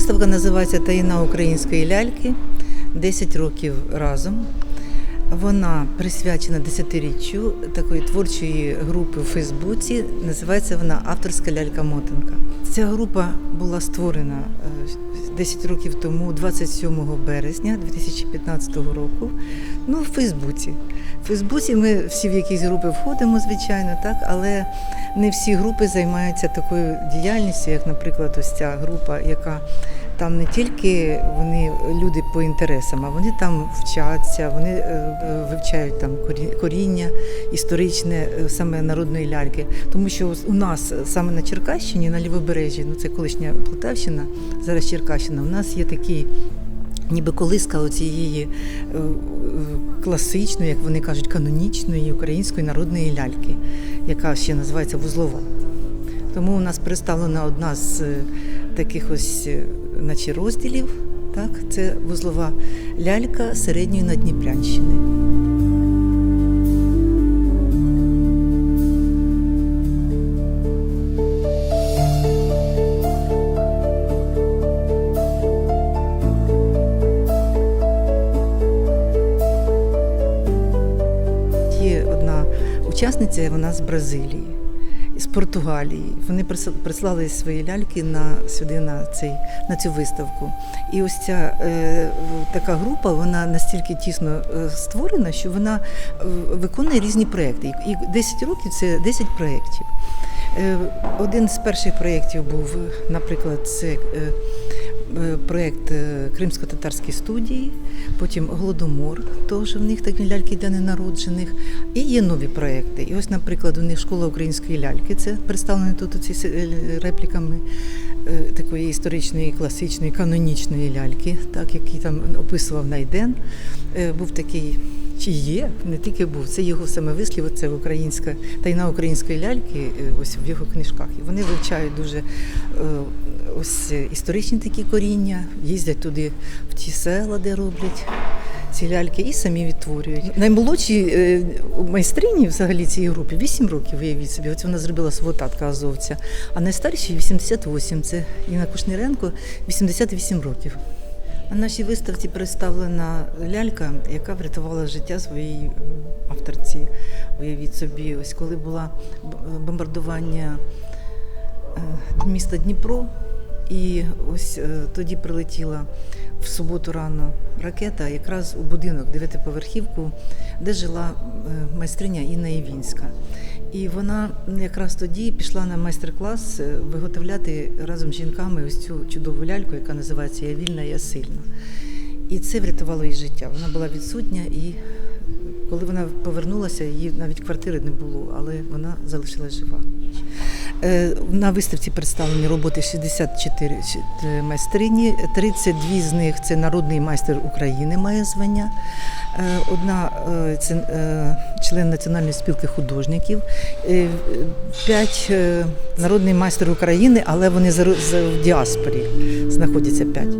Виставка називається Таїна української ляльки 10 років разом. Вона присвячена десятиріччю такої творчої групи у Фейсбуці. Називається вона Авторська лялька Мотинка. Ця група була створена е, 10 років тому, 27 березня 2015 року. Ну, в Фейсбуці. В Фейсбуці ми всі в якісь групи входимо, звичайно, так, але не всі групи займаються такою діяльністю, як, наприклад, ось ця група, яка там не тільки вони люди по інтересам, а вони там вчаться, вони е, вивчають там коріння історичне е, саме народної ляльки. Тому що у нас е, саме на Черкащині, на Лівобережжі, ну це колишня Полтавщина, зараз Черкащина, у нас є такий. Ніби колиска оцієї е, класичної, як вони кажуть, канонічної української народної ляльки, яка ще називається вузлова. Тому у нас представлена одна з таких ось е, наче розділів. Так, це вузлова лялька середньої Надніпрянщини. Є одна учасниця, вона з Бразилії, з Португалії. Вони прислали свої ляльки на сюди на цей на цю виставку. І ось ця е, така група, вона настільки тісно е, створена, що вона е, виконує різні проекти. І 10 років це 10 проєктів. Е, Один з перших проєктів був, наприклад, це проєкт е, Кримсько-татарської студії, потім Голодомор, теж в них такі ляльки для ненароджених. І є нові проєкти. І ось, наприклад, у них школа української ляльки, це представлено тут оці с- е, репліками е, такої історичної, класичної, канонічної ляльки, так, який там описував Найден. Е, Був такий. Чи є, не тільки був, це його саме вислів, це українська тайна української ляльки, е, ось в його книжках. І вони вивчають дуже е, ось історичні такі коріння, їздять туди в ті села, де роблять ці ляльки, і самі відтворюють. Наймолодшій е, майстрині взагалі цієї групи 8 років, виявіть собі. Ось вона зробила свого татка азовця. А найстаршій 88, це Інна Кушніренко, 88 років. На нашій виставці представлена лялька, яка врятувала життя своїй авторці. Уявіть собі, ось коли було бомбардування е, міста Дніпро, і ось е, тоді прилетіла в суботу рано ракета, якраз у будинок дев'ятиповерхівку, де жила е, майстриня Інна Євінська. І вона якраз тоді пішла на майстер-клас е, виготовляти разом з жінками ось цю чудову ляльку, яка називається Я вільна, я сильна. І це врятувало її життя. Вона була відсутня, і коли вона повернулася, її навіть квартири не було, але вона залишилась жива. Е, На виставці представлені роботи 64 ч- майстрині, 32 з них це народний майстер України має звання. Е, Одна е, це е, член Національної спілки художників, Е, п'ять е, народний майстер України, але вони в діаспорі знаходяться п'ять.